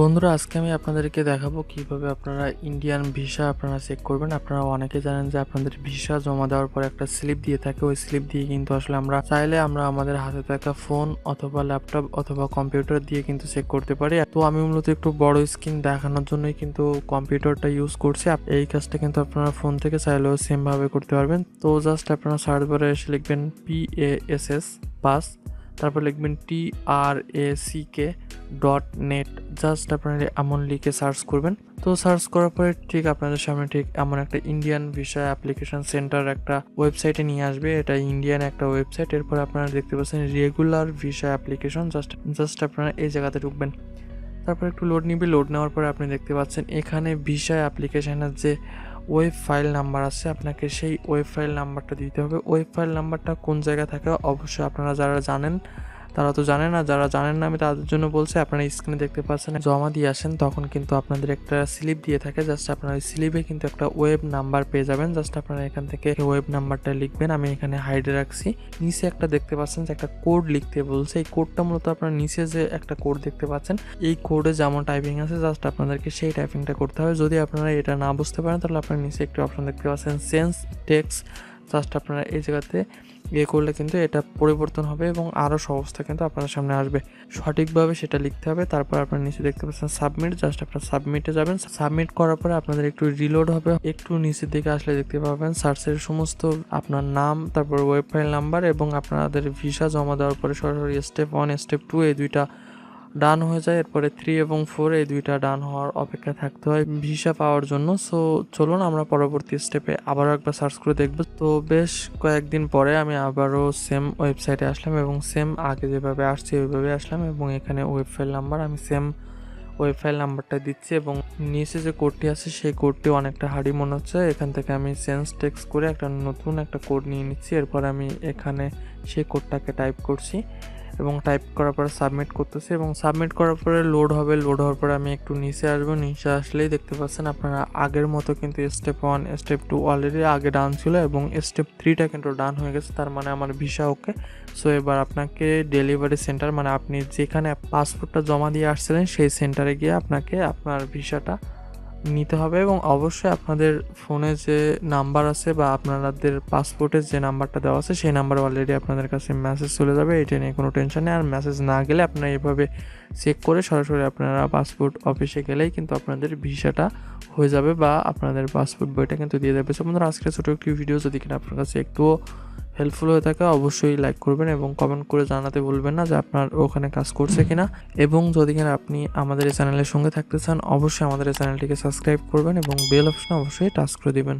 বন্ধুরা, আজকে আমি আপনাদেরকে দেখাবো কীভাবে আপনারা ইন্ডিয়ান ভিসা আপনারা চেক করবেন। আপনারা অনেকে জানেন যে আপনাদের ভিসা জমা দেওয়ার পর একটা স্লিপ দিয়ে থাকে। ওই স্লিপ দিয়ে কিন্তু আসলে আমরা চাইলে আমরা আমাদের হাতে থাকা ফোন অথবা ল্যাপটপ অথবা কম্পিউটার দিয়ে কিন্তু চেক করতে পারি। তো আমি মূলত একটু বড় স্ক্রিন দেখানোর জন্যই কিন্তু কম্পিউটারটা ইউজ করছি। এই কাজটা কিন্তু আপনারা ফোন থেকে চাইলেও সেম ভাবে করতে পারবেন। তো জাস্ট আপনারা সার্চ বারে এসে লিখবেন P A S S pass তারপর লিখবেন T R A C K dot net just আপনারা এমন লিখে সার্চ করবেন। তো সার্চ করার পরে ঠিক আপনাদের সামনে ঠিক এমন একটা ইন্ডিয়ান ভিসা অ্যাপ্লিকেশন সেন্টার একটা ওয়েবসাইটে নিয়ে আসবে। এটা ইন্ডিয়ান একটা ওয়েবসাইট এরপর আপনারা দেখতে পাচ্ছেন regular visa application just just আপনারা এই জায়গাতে ঢুকবেন। তারপর একটু লোড নিবে লোড নেওয়ার পরে আপনি দেখতে পাচ্ছেন এখানে ভিসা অ্যাপ্লিকেশনের যে ওয়েব ফাইল নাম্বার আছে, আপনাকে সেই ওয়েব ফাইল নাম্বারটা দিতে হবে। ওয়েব ফাইল নাম্বারটা কোন জায়গায় থাকে অবশ্যই আপনারা যারা জানেন তারা তো জানেন না, যারা জানেন না, আমি তাদের জন্য বলছি, আপনারা স্ক্রিনে দেখতে পাচ্ছেন জমা দিয়ে আসেন, তখন কিন্তু আপনাদের একটা স্লিপ দিয়ে থাকে জাস্ট আপনারা ওই স্লিপে কিন্তু একটা ওয়েব নাম্বার পেয়ে যাবেন জাস্ট আপনারা এখান থেকে ওয়েব নাম্বারটা লিখবেন, আমি এখানে হাইডে রাখছি, নিচে একটা দেখতে পাচ্ছেন যে একটা কোড লিখতে বলছে, এই কোডটা মূলত আপনারা নিচে যে একটা কোড দেখতে পাচ্ছেন, এই কোডে যেমন টাইপিং আছে জাস্ট আপনাদেরকে সেই টাইপিংটা করতে হবে, যদি আপনারা এটা না বুঝতে পারেন, তাহলে আপনারা নিচে একটি অপশন দেখতে পাচ্ছেন সেন্স টেক্স জাস্ট আপনারা এই জায়গাতে ইয়ে করলে কিন্তু এটা পরিবর্তন হবে এবং আরও সহজটা কিন্তু আপনার সামনে আসবে। সঠিকভাবে সেটা লিখতে হবে, তারপর আপনার নিচে দেখতে পাচ্ছেন সাবমিট জাস্ট আপনার সাবমিটে যাবেন। সাবমিট করার পরে আপনাদের একটু রিলোড হবে, একটু নিচের দিকে আসলে দেখতে পাবেন সার্চের সমস্ত আপনার নাম, তারপর ওয়েব ফাইল নাম্বার এবং আপনাদের ভিসা জমা দেওয়ার পরে সরাসরি স্টেপ ওয়ান স্টেপ টু এই দুইটা ডান হয়ে যায় এরপরে থ্রি এবং ফোর এই দুইটা ডান হওয়ার অপেক্ষা থাকতে হয় ভিসা পাওয়ার জন্য। সো চলুন আমরা পরবর্তী স্টেপে আবারও একবার সার্চ করে দেখব। তো বেশ কয়েকদিন পরে আমি আবারও সেম ওয়েবসাইটে আসলাম এবং সেম আগে যেভাবে আসছি ওইভাবে আসলাম এবং এখানে ওয়েব ফাইল নাম্বার আমি সেম ওয়েব ফাইল নাম্বারটা দিচ্ছি এবং নিচে যে কোডটি আছে সেই কোডটি অনেকটা হার্ডি মনে হচ্ছে। এখান থেকে আমি সেন্স টেক্স করে একটা নতুন একটা কোড নিয়ে নিচ্ছি। এরপর আমি এখানে সেই কোডটাকে টাইপ করছি। এবং টাইপ করার পরে সাবমিট করতেছি এবং সাবমিট করার পরে লোড হবে লোড হওয়ার পরে আমি একটু নিচে আসব। নিচে আসলেই দেখতে পাচ্ছেন আপনারা আগের মতো কিন্তু step one step two already আগে ডান ছিল এবং স্টেপ থ্রিটা কিন্তু ডান হয়ে গেছে, তার মানে আমার ভিসা ওকে সো এবার আপনাকে ডেলিভারি সেন্টার মানে আপনি যেখানে পাসপোর্টটা জমা দিয়ে আসছিলেন, সেই সেন্টারে গিয়ে আপনাকে আপনার ভিসাটা নিতে হবে এবং অবশ্যই আপনাদের ফোনে যে নাম্বার আছে বা আপনাদের পাসপোর্টের যে নাম্বারটা দেওয়া আছে, সেই নাম্বার অলরেডি আপনাদের কাছে মেসেজ চলে যাবে। এটা নিয়ে কোনো টেনশন নেই। আর মেসেজ না গেলে আপনারা এভাবে চেক করে সরাসরি আপনারা পাসপোর্ট অফিসে গেলেই কিন্তু আপনাদের ভিসাটা হয়ে যাবে বা আপনাদের পাসপোর্ট বইটা কিন্তু দিয়ে দেবে। সো বন্ধুরা আজকে ছোটো একটি ভিডিও যদি কিনা আপনার কাছে একটুও হেল্পফুল হয়ে থাকে অবশ্যই লাইক করবেন এবং কমেন্ট করে জানাতে বলবেন না যে আপনার ওখানে কাজ করছে কিনা। এবং যদি কিনা আপনি আমাদের এই চ্যানেলের সঙ্গে থাকতে চান অবশ্যই আমাদের এই চ্যানেলটিকে সাবস্ক্রাইব করবেন এবং বেল অপশন অবশ্যই টাচ করে দিবেন।